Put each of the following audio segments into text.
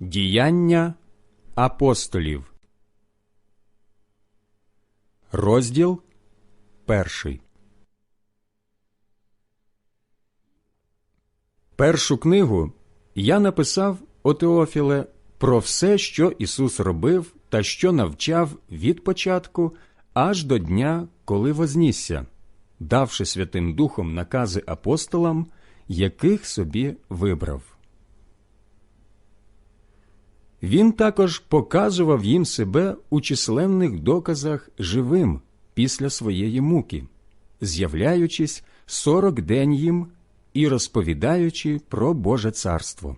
Діяння апостолів. Розділ перший. Першу книгу я написав о Теофіле про все, що Ісус робив та що навчав від початку аж до дня, коли вознісся, давши Святим Духом накази апостолам, яких собі вибрав. Він також показував їм себе у численних доказах живим після своєї муки, з'являючись сорок день їм і розповідаючи про Боже царство.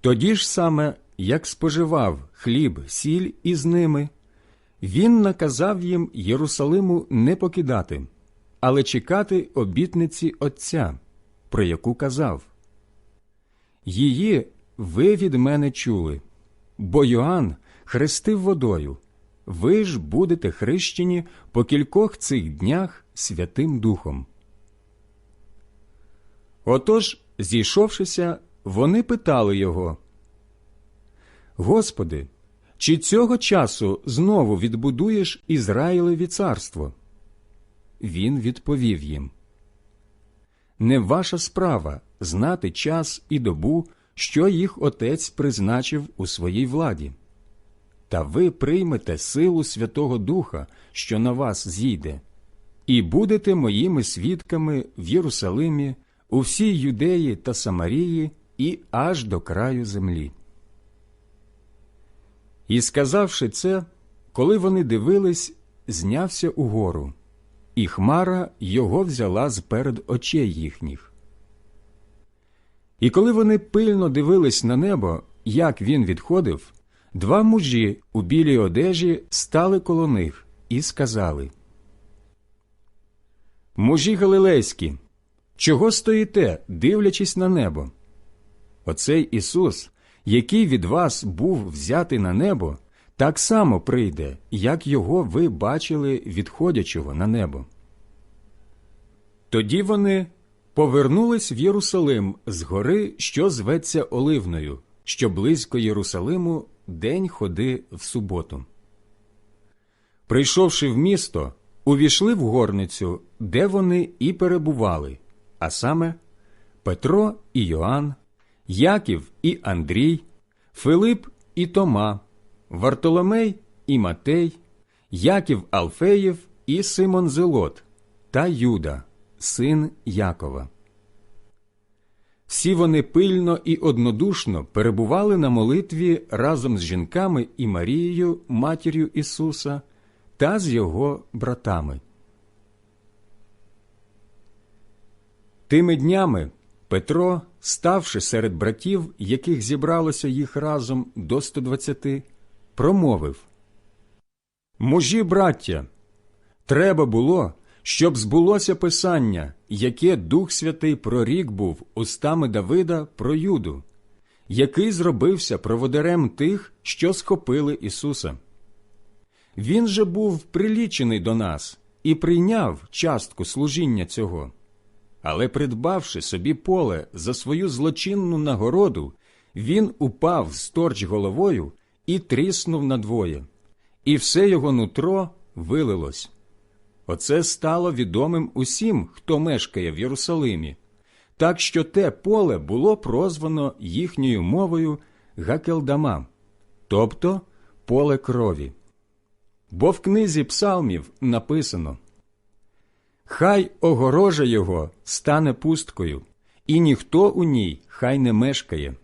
Тоді ж саме, як споживав хліб, сіль із ними, він наказав їм Єрусалиму не покидати, але чекати обітниці Отця, про яку казав. Її ви від мене чули, бо Йоанн хрестив водою, ви ж будете хрещені по кількох цих днях Святим Духом. Отож, зійшовшися, вони питали його, Господи, чи цього часу знову відбудуєш Ізраїлеві царство? Він відповів їм Не ваша справа знати час і добу, що їх отець призначив у своїй владі. Та ви приймете силу Святого Духа, що на вас зійде, і будете моїми свідками в Єрусалимі, у всій Юдеї та Самарії і аж до краю землі. І сказавши це, коли вони дивились, знявся угору, і хмара його взяла з перед очей їхніх. І коли вони пильно дивились на небо, як він відходив, два мужі у білій одежі стали коло них і сказали Мужі Галилейські, чого стоїте, дивлячись на небо? Оцей Ісус, який від вас був взятий на небо, так само прийде, як його ви бачили відходячого на небо. Тоді вони повернулись в Єрусалим з гори, що зветься Оливною, що близько Єрусалиму день ходи в суботу. Прийшовши в місто, увійшли в горницю, де вони і перебували, а саме Петро і Йоанн, Яків і Андрій, Филип і Тома, Вартоломей і Матей, Яків Алфеєв і Симон Зелот та Юда, син Якова. Всі вони пильно і однодушно перебували на молитві разом з жінками і Марією, матір'ю Ісуса, та з його братами. Тими днями Петро, ставши серед братів, яких зібралося їх разом до 120, промовив Мужі, браття, треба було, щоб збулося Писання, яке Дух Святий прорік був устами Давида про Юду, який зробився проводарем тих, що схопили Ісуса. Він же був прилічений до нас і прийняв частку служіння цього. Але, придбавши собі поле за свою злочинну нагороду, він упав сторч головою і тріснув надвоє, і все його нутро вилилось. Оце стало відомим усім, хто мешкає в Єрусалимі, так що те поле було прозвано їхньою мовою Гакелдама, тобто поле крові. Бо в книзі псалмів написано Хай огорожа його стане пусткою, і ніхто у ній хай не мешкає,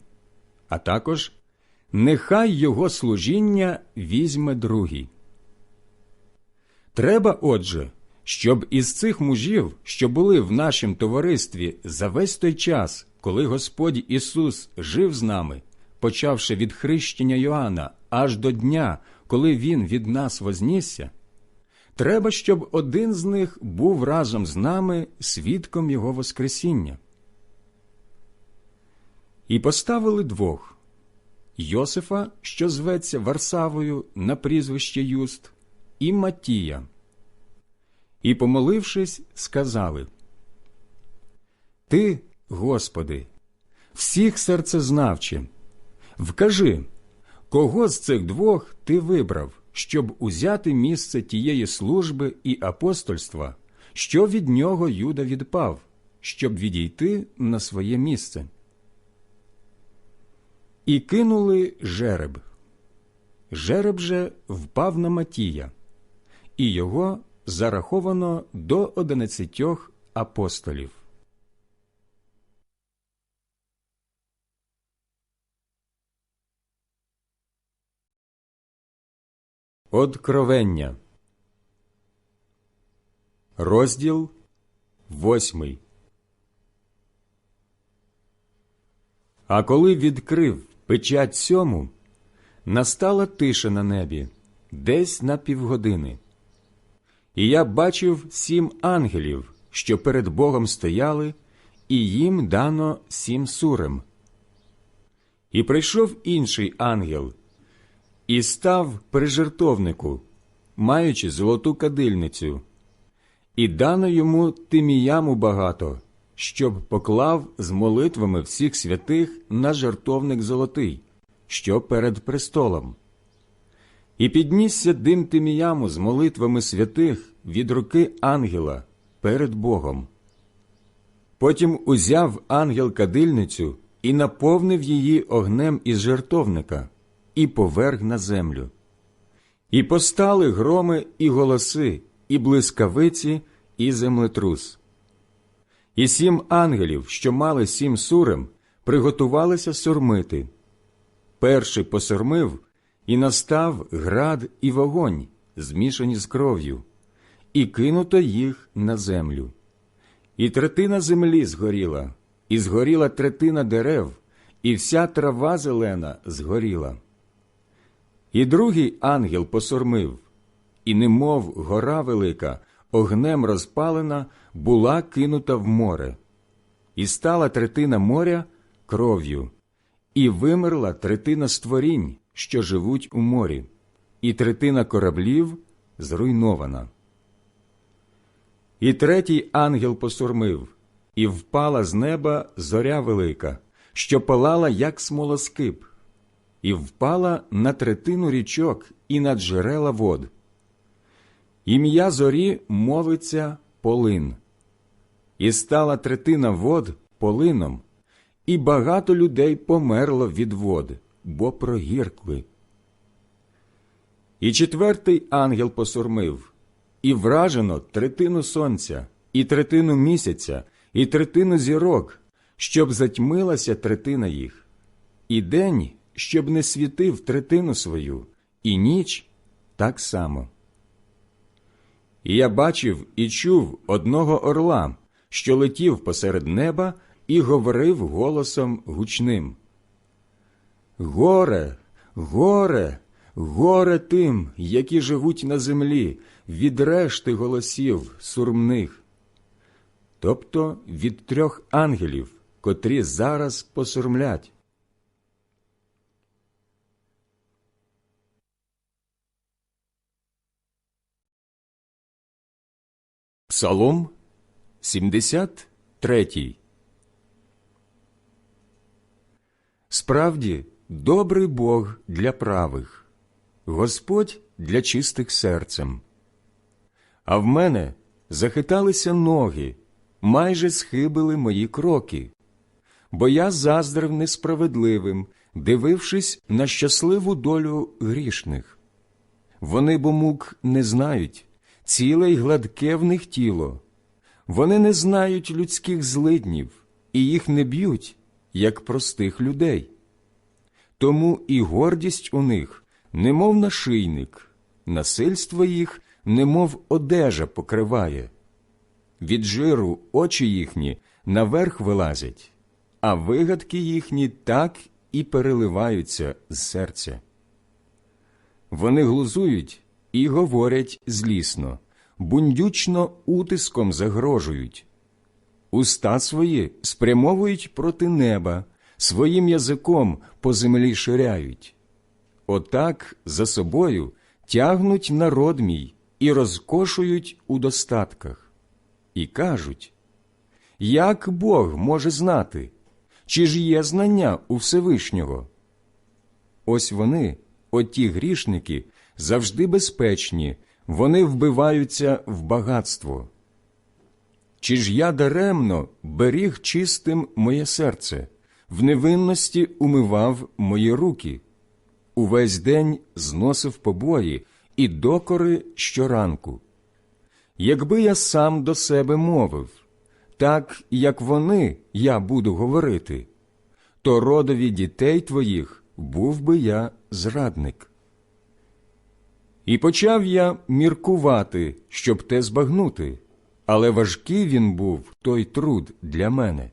а також нехай його служіння візьме другий. Треба, отже, щоб із цих мужів, що були в нашім товаристві за весь той час, коли Господь Ісус жив з нами, почавши від хрещення Йоанна аж до дня, коли Він від нас вознісся, треба, щоб один з них був разом з нами свідком Його Воскресіння. І поставили двох Йосифа, що зветься Варсавою на прізвище Юст, і Матія. І, помолившись, сказали Ти, Господи, всіх серцезнавче, вкажи, кого з цих двох ти вибрав, щоб узяти місце тієї служби і апостольства, що від нього Юда відпав, щоб відійти на своє місце. І кинули жереб. Жереб же впав на Матія, і його зараховано до одинадцятьох апостолів. Откровення. Розділ восьмий. А коли відкрив печать сьому, настала тиша на небі десь на півгодини. І я бачив сім ангелів, що перед Богом стояли, і їм дано сім сурем. І прийшов інший ангел і став при жертовнику, маючи золоту кадильницю, і дано йому тиміяму багато, щоб поклав з молитвами всіх святих на жертовник золотий, що перед престолом. І піднісся дим тиміяму з молитвами святих від руки ангела перед Богом. Потім узяв ангел кадильницю і наповнив її огнем із жертовника і поверг на землю. І постали громи і голоси, і блискавиці, і землетрус. І сім ангелів, що мали сім сурем, приготувалися сурмити. Перший посурмив, і настав град і вогонь, змішані з кров'ю, і кинуто їх на землю. І третина землі згоріла, і згоріла третина дерев, і вся трава зелена згоріла. І другий ангел посурмив, і, немов гора велика, огнем розпалена, була кинута в море, і стала третина моря кров'ю, і вимерла третина створінь, що живуть у морі, і третина кораблів зруйнована. І третій ангел посурмив, і впала з неба зоря велика, що палала, як смолоскип, і впала на третину річок і на джерела вод. Ім'я зорі мовиться полин, і стала третина вод полином, і багато людей померло від вод, бо прогіркли. І четвертий ангел посурмив, і вражено третину сонця, і третину місяця, і третину зірок, щоб затьмилася третина їх, і день, щоб не світив третину свою, і ніч так само. І я бачив і чув одного орла, що летів посеред неба і говорив голосом гучним. Горе, горе, горе тим, які живуть на землі, від решти голосів сурмних, тобто від трьох ангелів, котрі зараз посурмлять. Псалом 73 Справді, добрий Бог для правих, Господь для чистих серцем. А в мене захиталися ноги, майже схибили мої кроки, бо я заздрив несправедливим, дивившись на щасливу долю грішних. Вони бо мук не знають, ціле й гладке в них тіло. Вони не знають людських злиднів і їх не б'ють, як простих людей. Тому і гордість у них, немов нашийник, насильство їх, немов одежа покриває. Від жиру очі їхні наверх вилазять, а вигадки їхні так і переливаються з серця. Вони глузують і говорять злісно, бундючно утиском загрожують. Уста свої спрямовують проти неба, своїм язиком по землі ширяють. Отак за собою тягнуть народ мій і розкошують у достатках. І кажуть, як Бог може знати, Чи ж є знання у Всевишнього? Ось вони, оті грішники, завжди безпечні, вони вбиваються в багатство. Чи ж я даремно беріг чистим моє серце, в невинності умивав мої руки, увесь день зносив побої і докори щоранку. Якби я сам до себе мовив, так як вони я буду говорити, то родові дітей твоїх був би я зрадник. І почав я міркувати, щоб те збагнути, але важкий він був той труд для мене,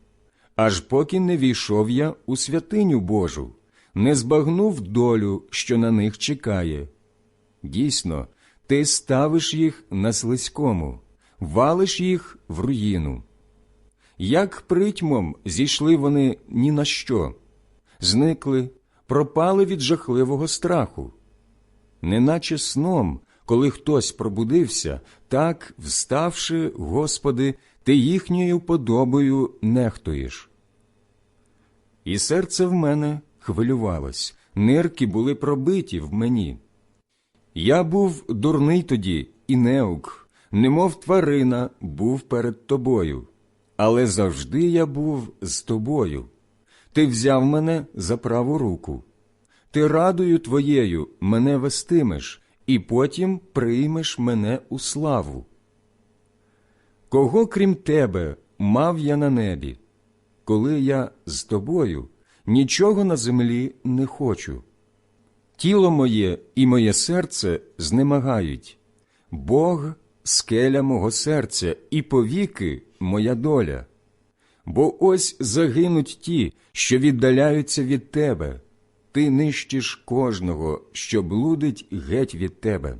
аж поки не війшов я у святиню Божу, не збагнув долю, що на них чекає. Дійсно, ти ставиш їх на слизькому, валиш їх в руїну. Як притьмом зійшли вони ні на що, зникли, пропали від жахливого страху. Неначе сном, коли хтось пробудився, так, вставши, Господи, ти їхньою подобою нехтуєш. І серце в мене хвилювалось, нирки були пробиті в мені. Я був дурний тоді і неук, немов тварина був перед тобою, але завжди я був з тобою. Ти взяв мене за праву руку. Ти радою твоєю мене вестимеш, і потім приймеш мене у славу. Кого крім тебе мав я на небі? Коли я з тобою, нічого на землі не хочу. Тіло моє і моє серце знемагають, Бог скеля мого серця, і повіки моя доля. Бо ось загинуть ті, що віддаляються від тебе, ти нищиш кожного, що блудить геть від тебе.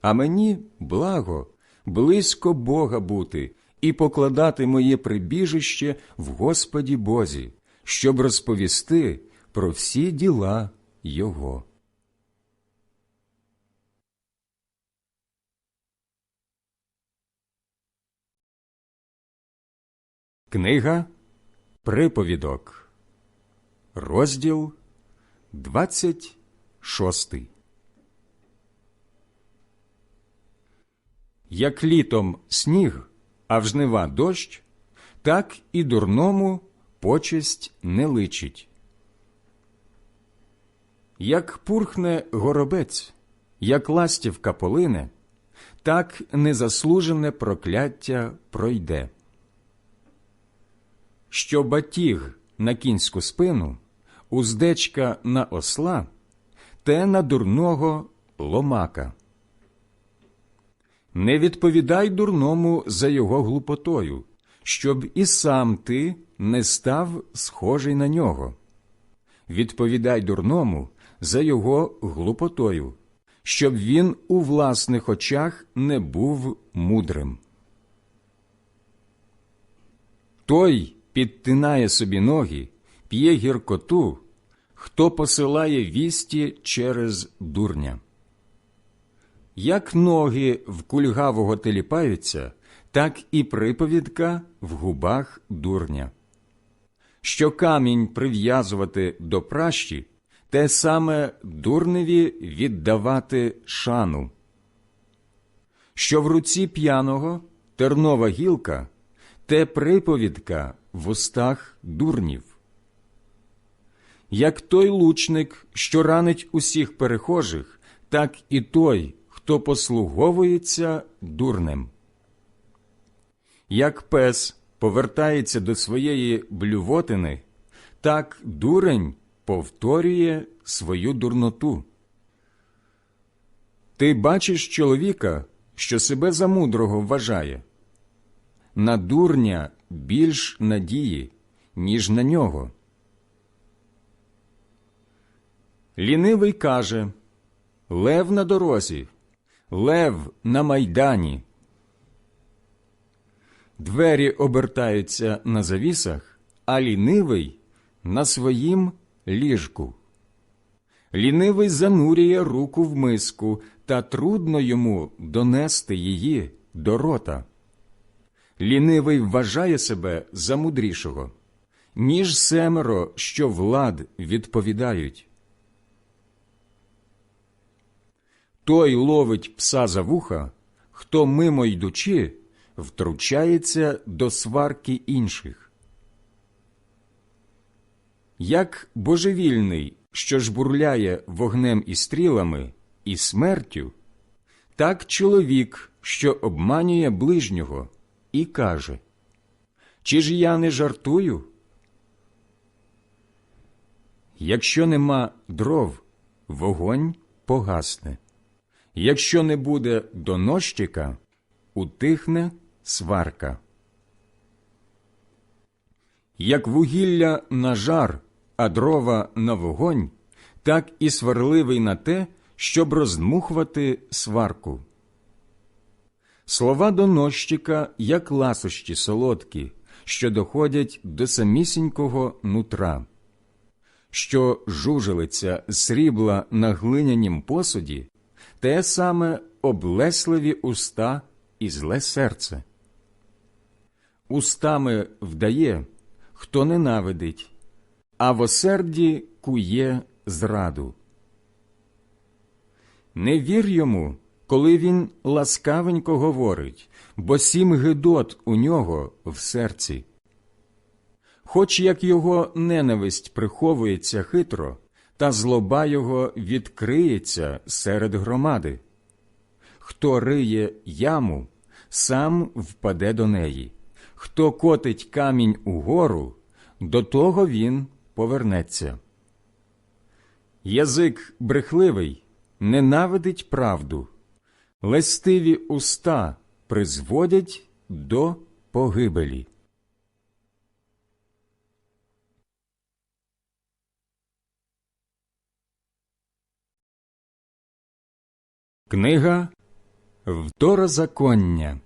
А мені благо, близько Бога бути і покладати моє прибіжище в Господі Бозі, щоб розповісти про всі діла Його. Книга Приповідок, розділ 26 Як літом сніг, а в жнива дощ, так і дурному почесть не личить. Як пурхне горобець, як ластівка полине, так незаслужене прокляття пройде. Що батіг на кінську спину, уздечка на осла, те на дурного ломака. Не відповідай дурному за його глупотою, щоб і сам ти не став схожий на нього. Відповідай дурному за його глупотою, щоб він у власних очах не був мудрим. Той підтинає собі ноги, п'є гіркоту, хто посилає вісті через дурня. Як ноги в кульгавого теліпаються, так і приповідка в губах дурня. Що камінь прив'язувати до пращі, те саме дурневі віддавати шану. Що в руці п'яного тернова гілка, те приповідка в устах дурнів. Як той лучник, що ранить усіх перехожих, так і той, хто послуговується дурнем. Як пес повертається до своєї блювотини, так дурень повторює свою дурноту. Ти бачиш чоловіка, що себе за мудрого вважає. На дурня більш надії, ніж на нього. Лінивий каже Лев на дорозі, лев на майдані. Двері обертаються на завісах, а лінивий на своїм ліжку. Лінивий занурює руку в миску, та трудно йому донести її до рота. Лінивий вважає себе за мудрішого, ніж семеро, що влад відповідають. Той ловить пса за вуха, хто мимо йдучи, втручається до сварки інших. Як божевільний, що жбурляє вогнем і стрілами і смертю, так чоловік, що обманює ближнього, і каже Чи ж я не жартую? Якщо нема дров, вогонь погасне. Якщо не буде донощика, утихне сварка. Як вугілля на жар, а дрова на вогонь, так і сварливий на те, щоб роздмухувати сварку. Слова донощика, як ласощі солодкі, що доходять до самісінького нутра, що жужелиться срібла на глинянім посуді, те саме облесливі уста і зле серце. Устами вдає, хто ненавидить, а в осерді кує зраду. Не вір йому, коли він ласкавенько говорить, бо сім гидот у нього в серці. Хоч як його ненависть приховується хитро, та злоба його відкриється серед громади. Хто риє яму, сам впаде до неї, хто котить камінь угору, до того він повернеться. Язик брехливий ненавидить правду, лестиві уста призводять до погибелі. Книга Второзаконня,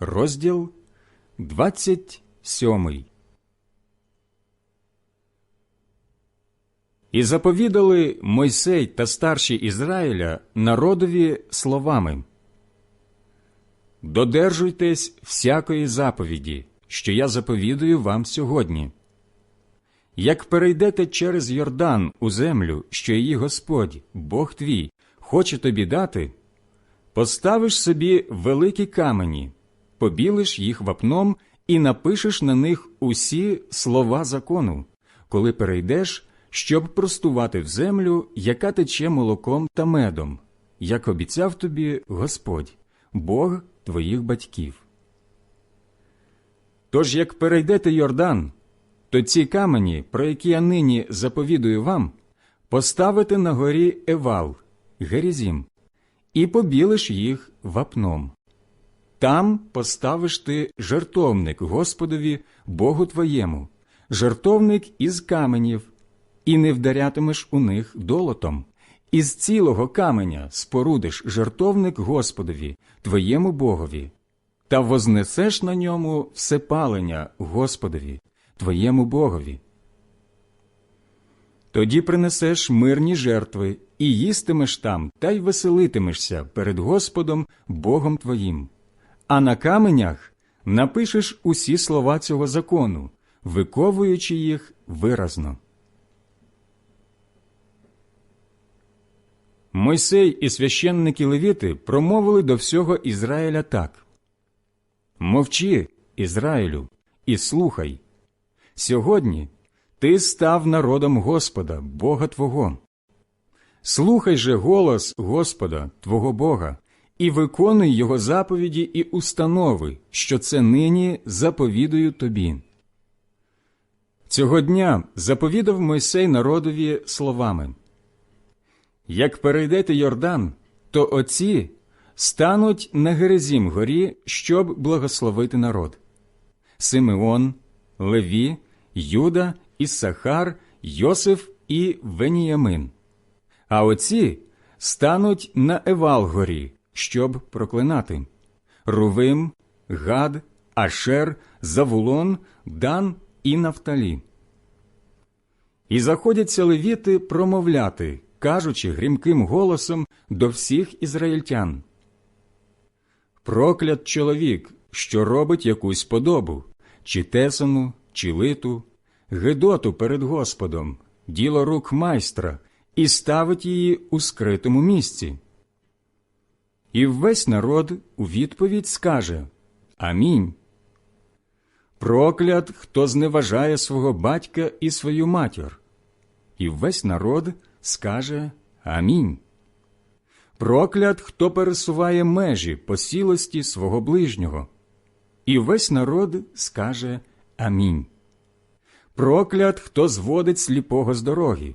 розділ 27 І заповідали Мойсей та старші Ізраїля народові словами. Додержуйтесь всякої заповіді, що я заповідую вам сьогодні. Як перейдете через Йордан у землю, що її Господь, Бог твій, хоче тобі дати, поставиш собі великі камені, побілиш їх вапном і напишеш на них усі слова закону, коли перейдеш, щоб простувати в землю, яка тече молоком та медом, як обіцяв тобі Господь, Бог твоїх батьків. Тож, як перейдете Йордан, то ці камені, про які я нині заповідую вам, поставите на горі Евал, Герізім, і побілиш їх вапном. Там поставиш ти жертовник Господові, Богу твоєму, жертовник із каменів, і не вдарятимеш у них долотом. Із цілого каменя спорудиш жертовник Господові, твоєму Богові, та вознесеш на ньому всепалення Господові, твоєму Богові. Тоді принесеш мирні жертви і їстимеш там, та й веселитимешся перед Господом Богом твоїм. А на каменях напишеш усі слова цього закону, виковуючи їх виразно. Мойсей і священники Левіти промовили до всього Ізраїля так Мовчи, Ізраїлю, і слухай. Сьогодні ти став народом Господа, Бога Твого. Слухай же голос Господа, Твого Бога, і виконуй Його заповіді і установи, що це нині заповідую тобі. Цього дня заповідав Мойсей народові словами Як перейдете Йордан, то оці стануть на Герезім горі, щоб благословити народ. Симеон, Леві, Юда, Іссахар, Йосиф і Веніямин. А оці стануть на Евалгорі, щоб проклинати Рувим, Гад, Ашер, Завулон, Дан і Нафталі. І заходяться левіти промовляти, кажучи грімким голосом до всіх ізраїльтян. Проклят чоловік, що робить якусь подобу, чи тесану, чи литу, гидоту перед Господом, діло рук майстра, і ставить її у скритому місці. І весь народ у відповідь скаже Амінь. Проклят, хто зневажає свого батька і свою матір. І весь народ скаже Амінь. Проклят, хто пересуває межі посілості свого ближнього. І весь народ скаже Амінь. Проклят, хто зводить сліпого з дороги.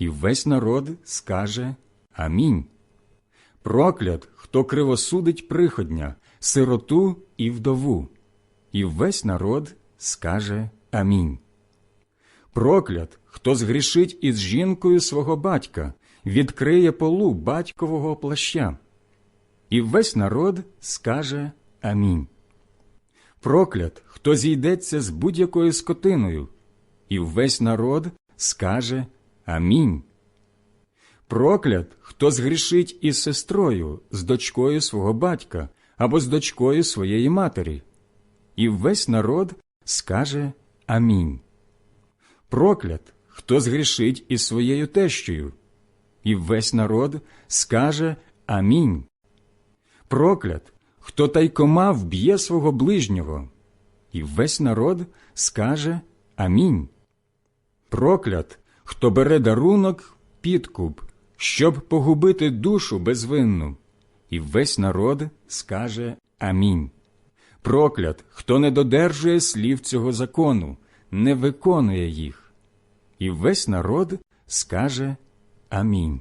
І весь народ скаже Амінь. Проклят, хто кривосудить приходня, сироту і вдову. І весь народ скаже Амінь. Проклят, хто згрішить із жінкою свого батька, відкриє полу батькового плаща. І весь народ скаже Амінь. Проклят, хто зійдеться з будь-якою скотиною, і весь народ скаже Амінь. Проклят, хто згрішить із сестрою, з дочкою свого батька або з дочкою своєї матері, і весь народ скаже Амінь. Проклят, хто згрішить із своєю тещою, і весь народ скаже Амінь. Проклят, хто тайкома вб'є свого ближнього, і весь народ скаже Амінь. Проклят, хто бере дарунок підкуп, щоб погубити душу безвинну, і весь народ скаже Амінь. Проклят, хто не додержує слів цього закону, не виконує їх, і весь народ скаже Амінь.